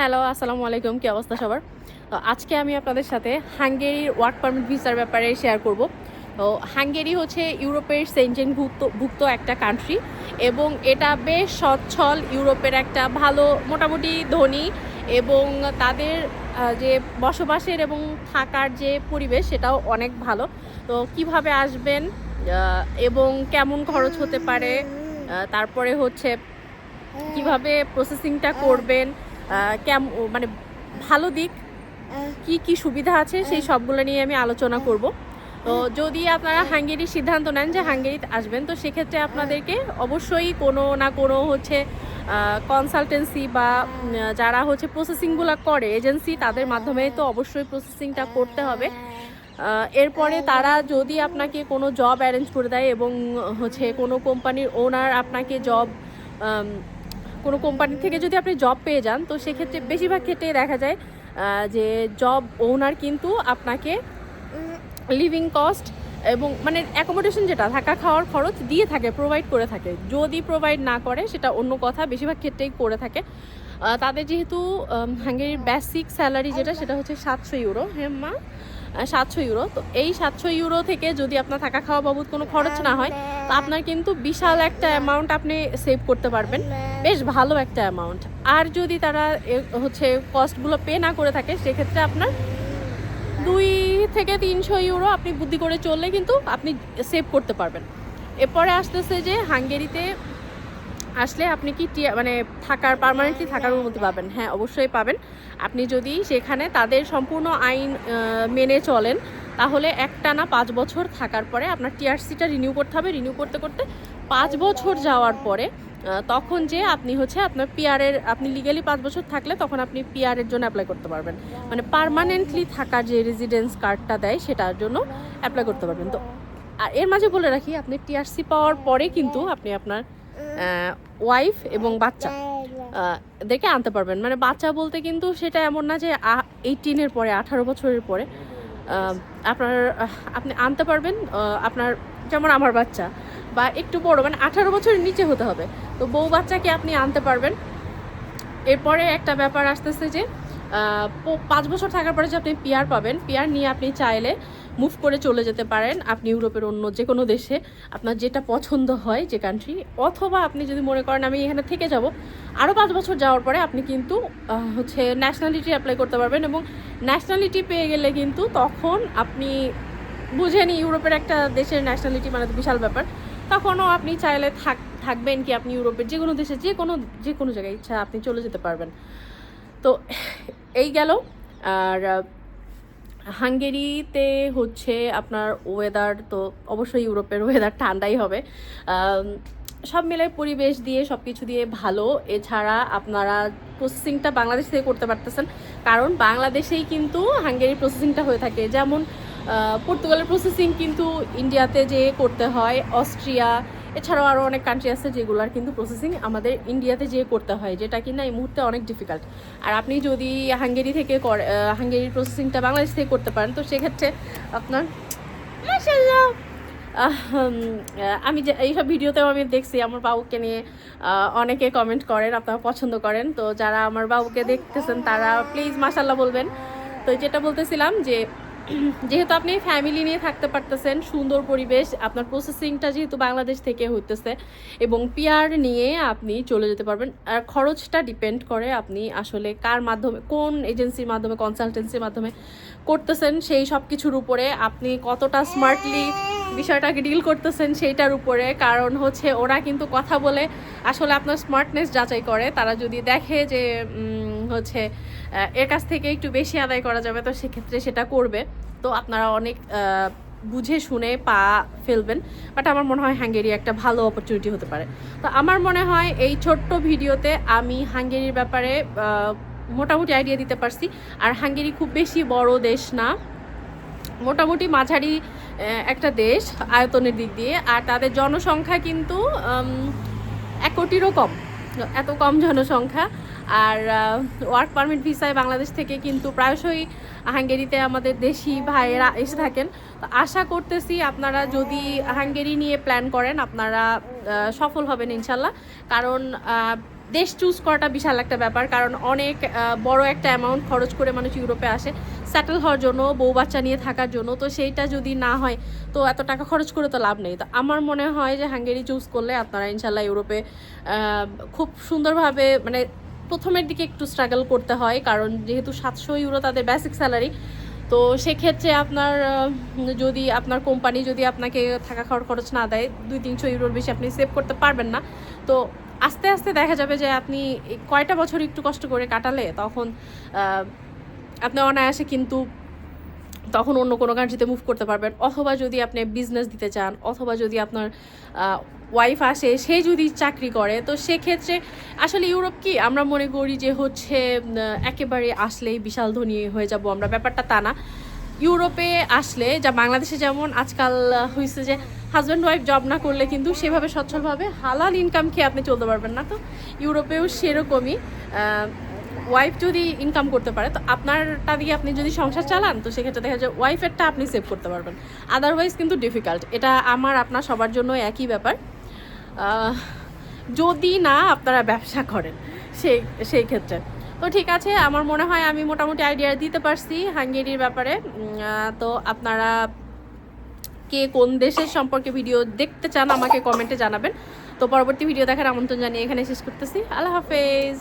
Hello, আসসালামু আলাইকুম, কি অবস্থা সবার? তো আজকে আমি আপনাদের সাথে হাঙ্গেরির ওয়ার্ক পারমিট ভিসার ব্যাপারে শেয়ার করব। তো হাঙ্গেরি হচ্ছে ইউরোপের সেন্টেন ভুক্ত ভুক্ত একটা কান্ট্রি এবং এটা বেশ সচ্ছল, ইউরোপের একটা ভালো, মোটামুটি ধনী এবং তাদের যে বসবাসের এবং থাকার যে পরিবেশ সেটাও অনেক ভালো। তো কীভাবে আসবেন এবং কেমন খরচ হতে পারে তারপরে হচ্ছে কীভাবে প্রসেসিংটা করবেন কেম মানে ভালো দিক কি কি সুবিধা আছে সেই সবগুলো নিয়ে আমি আলোচনা করব। তো যদি আপনারা হাঙ্গেরির সিদ্ধান্ত নেন যে হাঙ্গেরিতে আসবেন তো সেক্ষেত্রে আপনাদেরকে অবশ্যই কোনো না কোনো হচ্ছে কনসালটেন্সি বা যারা হচ্ছে প্রসেসিংগুলো করে এজেন্সি তাদের মাধ্যমে তো অবশ্যই প্রসেসিংটা করতে হবে। এরপরে তারা যদি আপনাকে কোনো জব অ্যারেঞ্জ করে দেয় এবং হচ্ছে কোনো কোম্পানির ওনার আপনাকে জব কোনো কোম্পানি থেকে যদি আপনি জব পেয়ে যান, তো সেক্ষেত্রে বেশিরভাগ ক্ষেত্রেই দেখা যায় যে জব ওনার কিন্তু আপনাকে লিভিং কস্ট এবং মানে অ্যাকোমোডেশন যেটা, থাকা খাওয়ার খরচ দিয়ে থাকে প্রোভাইড করে থাকে। যদি প্রোভাইড না করে, সেটা অন্য কথা, বেশিরভাগ ক্ষেত্রেই করে থাকে। তাদের যেহেতু হাঙ্গেরির বেসিক স্যালারি যেটা, সেটা হচ্ছে সাতশো ইউরো হ্যাঁ মা? সাতশো ইউরো। তো এই সাতশো ইউরো থেকে যদি আপনার থাকা খাওয়া বাবদ কোনো খরচ না হয়, তো আপনার কিন্তু বিশাল একটা অ্যামাউন্ট আপনি সেভ করতে পারবেন। বেশ ভালো একটা অ্যামাউন্ট আর যদি তারা হচ্ছে কস্টগুলো পে না করে থাকে, সেক্ষেত্রে আপনার দুই থেকে তিনশো ইউরো আপনি বুদ্ধি করে চললে কিন্তু আপনি সেভ করতে পারবেন। এরপরে আসতেছে যে হাঙ্গেরিতে আসলে আপনি কি মানে থাকার পারমানেন্টলি থাকার অনুমতি পাবেন? হ্যাঁ অবশ্যই পাবেন। আপনি যদি সেখানে তাদের সম্পূর্ণ আইন মেনে চলেন তাহলে একটানা পাঁচ বছর থাকার পরে আপনার টিআরসিটা রিনিউ করতে হবে। রিনিউ করতে করতে পাঁচ বছর যাওয়ার পরে তখন যে আপনি হচ্ছে আপনার পিআরের আপনি লিগালি পাঁচ বছর থাকলে তখন আপনি পিআরের জন্য অ্যাপ্লাই করতে পারবেন। মানে পার্মানেন্টলি থাকার যে রেজিডেন্স কার্ডটা দেয় সেটার জন্য অ্যাপ্লাই করতে পারবেন। তো আর এর মাঝে বলে রাখি আপনি টিআরসি পাওয়ার পরে কিন্তু আপনি আপনার ওয়াইফ এবং বাচ্চা। দেখে আনতে পারবেন। মানে বাচ্চা বলতে কিন্তু সেটা এমন না যে এইটিনের পরে, আঠারো বছরের পরে। আপনার আপনি আনতে পারবেন আপনার যেমন আমার বাচ্চা, বা একটু বড় মানে আঠারো বছরের নিচে হতে হবে। তো বউ বাচ্চাকে আপনি আনতে পারবেন। এরপরে একটা ব্যাপার আসতেছে যে পাঁচ বছর থাকার পরে যে আপনি পিয়ার পাবেন, পিয়ার নিয়ে আপনি চাইলে মুভ করে চলে যেতে পারেন আপনি ইউরোপের অন্য যে কোনো দেশে আপনার যেটা পছন্দ হয় যে কান্ট্রি অথবা আপনি যদি মনে করেন আমি এখানে থেকে যাব আরও পাঁচ বছর যাওয়ার পরে আপনি কিন্তু হচ্ছে ন্যাশনালিটি অ্যাপ্লাই করতে পারবেন এবং ন্যাশনালিটি পেয়ে গেলে কিন্তু তখন আপনি বুঝেনি ইউরোপের একটা দেশের ন্যাশনালিটি মানে বিশাল ব্যাপার, তখনও আপনি চাইলে থাক, থাকবেন কি আপনি ইউরোপের যে কোনো দেশে যে কোনো যে কোনো জায়গায় ইচ্ছা আপনি চলে যেতে পারবেন। তো এই গেল, আর হাঙ্গেরিতে হচ্ছে আপনার ওয়েদার তো অবশ্যই ইউরোপের ওয়েদার ঠান্ডাই হবে। সব মিলে পরিবেশ দিয়ে সব কিছু দিয়ে ভালো। এছাড়া আপনারা প্রসেসিংটা বাংলাদেশ থেকে করতে পারতেছেন। কারণ বাংলাদেশেই কিন্তু হাঙ্গেরির প্রসেসিংটা হয়ে থাকে। যেমন পর্তুগালের প্রসেসিং কিন্তু ইন্ডিয়াতে যে করতে হয়, অস্ট্রিয়া এছাড়াও আরও অনেক কান্ট্রি আছে যেগুলোর কিন্তু প্রসেসিং আমাদের ইন্ডিয়াতে যেয়ে করতে হয়, যেটা কিনা এই মুহূর্তে অনেক ডিফিকাল্ট আর আপনি যদি হাঙ্গেরি থেকে হাঙ্গেরির প্রসেসিংটা বাংলাদেশ থেকে করতে পারেন, তো সেক্ষেত্রে আপনার আমি যে এইসব ভিডিওতেও আমি দেখছি আমার বাবুকে নিয়ে অনেকে কমেন্ট করেন, আপনারা পছন্দ করেন, তো যারা আমার বাবুকে দেখতেছেন তারা প্লিজ মাসাল্লাহ বলবেন। তো যেটা বলতেছিলাম যে যেহেতু আপনি ফ্যামিলি নিয়ে থাকতে পারতেছেন, সুন্দর পরিবেশ, আপনার প্রসেসিংটা যেহেতু বাংলাদেশ থেকে হইতেছে এবং পিয়ার নিয়ে আপনি চলে যেতে পারবেন। আর খরচটা ডিপেন্ড করে আপনি আসলে কার মাধ্যমে, কোন এজেন্সির মাধ্যমে কনসালটেন্সির মাধ্যমে করতেছেন, সেই সব কিছুর উপরে আপনি কতটা স্মার্টলি বিষয়টাকে ডিল করতেছেন সেইটার উপরে। কারণ হচ্ছে ওরা কিন্তু কথা বলে, আসলে আপনার স্মার্টনেস যাচাই করে। তারা যদি দেখে যে হচ্ছে এর কাছ থেকে একটু বেশি আদায় করা যাবে, তো সেক্ষেত্রে সেটা করবে। তো আপনারা অনেক বুঝে শুনে পা ফেলবেন, বাট আমার মনে হয় হাঙ্গেরি একটা ভালো অপরচুনিটি হতে পারে। তো আমার মনে হয় এই ছোট্ট ভিডিওতে আমি হাঙ্গেরির ব্যাপারে মোটামুটি আইডিয়া দিতে পারছি। আর হাঙ্গেরি খুব বেশি বড় দেশ না। মোটামুটি মাঝারি একটা দেশ আয়তনের দিক দিয়ে। আর তাদের জনসংখ্যা কিন্তু এক কোটিরও কম। এত কম জনসংখ্যা। আর ওয়ার্ক পারমিট ভিসায় বাংলাদেশ থেকে কিন্তু প্রায়শই হাঙ্গেরিতে আমাদের দেশি ভাইয়েরা এসে থাকেন। তো আশা করতেছি আপনারা যদি হাঙ্গেরি নিয়ে প্ল্যান করেন, আপনারা সফল হবেন ইনশাল্লাহ। কারণ দেশ চুজ করাটা বিশাল একটা ব্যাপার। কারণ অনেক বড় একটা অ্যামাউন্ট খরচ করে মানুষ ইউরোপে আসে সেটেল হওয়ার জন্য, বউ বাচ্চা নিয়ে থাকার জন্য। তো সেইটা যদি না হয়, তো এত টাকা খরচ করে তো লাভ নেই। তো আমার মনে হয় যে হাঙ্গেরি চুজ করলে আপনারা ইনশাল্লাহ ইউরোপে খুব সুন্দরভাবে মানে প্রথমের দিকে একটু স্ট্রাগল করতে হয়, কারণ যেহেতু সাতশো ইউরো তাদের বেসিক স্যালারি তো সেক্ষেত্রে আপনার যদি আপনার কোম্পানি যদি আপনাকে থাকা খাওয়ার খরচ না দেয়, দুই তিনশো ইউরোর বেশি আপনি সেভ করতে পারবেন না। তো আস্তে আস্তে দেখা যাবে যে আপনি কয়টা বছর একটু কষ্ট করে কাটালে তখন আপনি অনায়াসে কিন্তু তখন অন্য কোনো কান্ট্রিতে মুভ করতে পারবেন। অথবা যদি আপনি বিজনেস দিতে চান, অথবা যদি আপনার ওয়াইফ আসে, সে যদি চাকরি করে, তো সেক্ষেত্রে আসলে ইউরোপ কি? আমরা মনে করি যে হচ্ছে একেবারে আসলেই বিশাল ধনী হয়ে যাব আমরা। ব্যাপারটা তা না। ইউরোপে আসলে যা বাংলাদেশে যেমন আজকাল হয়েছে যে হাজব্যান্ড ওয়াইফ জব না করলে কিন্তু সেভাবে সচ্ছলভাবে হালাল ইনকাম খেয়ে আপনি চলতে পারবেন না তো? ইউরোপেও সেরকমই। ওয়াইফ যদি ইনকাম করতে পারে, তো আপনারটা দিয়ে আপনি যদি সংসার চালান, তো সেক্ষেত্রে দেখা যায় ওয়াইফেরটা আপনি সেভ করতে পারবেন। আদারওয়াইজ কিন্তু ডিফিকাল্ট এটা আমার, আপনার সবার জন্য একই ব্যাপার। যদি না আপনারা ব্যবসা করেন, সেই সেই ক্ষেত্রে। তো ঠিক আছে, আমার মনে হয় আমি মোটামুটি আইডিয়া দিতে পারছি হাঙ্গেরির ব্যাপারে। তো আপনারা কে কোন দেশের সম্পর্কে ভিডিও দেখতে চান আমাকে কমেন্টে জানাবেন। তো পরবর্তী ভিডিও দেখার আমন্ত্রণ জানিয়ে এখানে শেষ করতেছি। আল্লাহ হাফেজ।